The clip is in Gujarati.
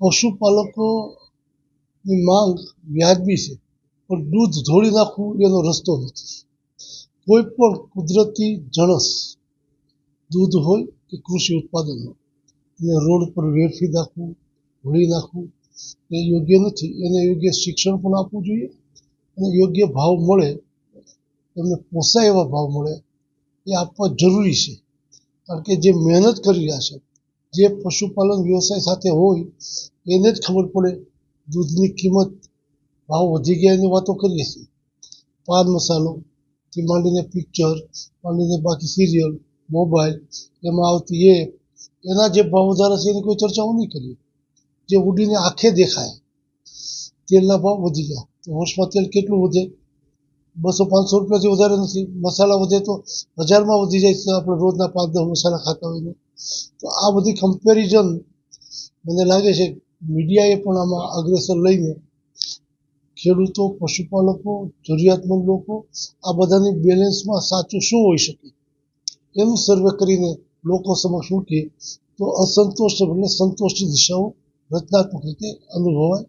પશુપાલકોની માંગ વ્યાજબી છે, પણ દૂધ ધોળી નાખવું એનો રસ્તો નથી. કોઈ પણ કુદરતી જણસ દૂધ હોય કે કૃષિ ઉત્પાદન હોય, એને રોડ પર વેડફી નાખવું ઢોળી નાખવું, એ યોગ્ય નથી. એને યોગ્ય શિક્ષણ પણ આપવું જોઈએ અને યોગ્ય ભાવ મળે, એમને પોસાય એવા ભાવ મળે, એ આપવા જરૂરી છે. કારણ કે જે મહેનત કરી રહ્યા છે જે પશુપાલન વ્યવસાય સાથે હોય, એને જ ખબર પડે દૂધની કિંમત ભાવ વધી ગયા એની વાતો કરીએ છીએ. પાન મસાલો થી માંડીને પિક્ચર માંડીને બાકી સિરિયલ મોબાઈલ એમાં આવતી એપ એના જે ભાવ વધારા છે એની કોઈ ચર્ચાઓ નહીં કરીએ. જે ઉડીને આંખે દેખાય, તેલના ભાવ વધી ગયા. તો વર્ષમાં તેલ કેટલું વધે? બસો પાંચસો રૂપિયાથી વધારે નથી. મસાલા વધે તો હજારમાં વધી જાય છે આપણે રોજના પાંચ દસ મસાલા ખાતા હોઈએ. તો આ બધી કમ્પેરિઝન મને લાગે છે મીડિયાએ પણ આમાં અગ્રેસર લઈને ખેડૂતો, પશુપાલકો, જરૂરિયાતમંદ લોકો આ બધાની બેલેન્સમાં સાચું શું હોઈ શકે? એનું સર્વે કરીને લોકો સમક્ષ મૂકીએ તો અસંતોષ એટલે સંતોષની દિશાઓ રચનાત્મક રીતે અનુભવાય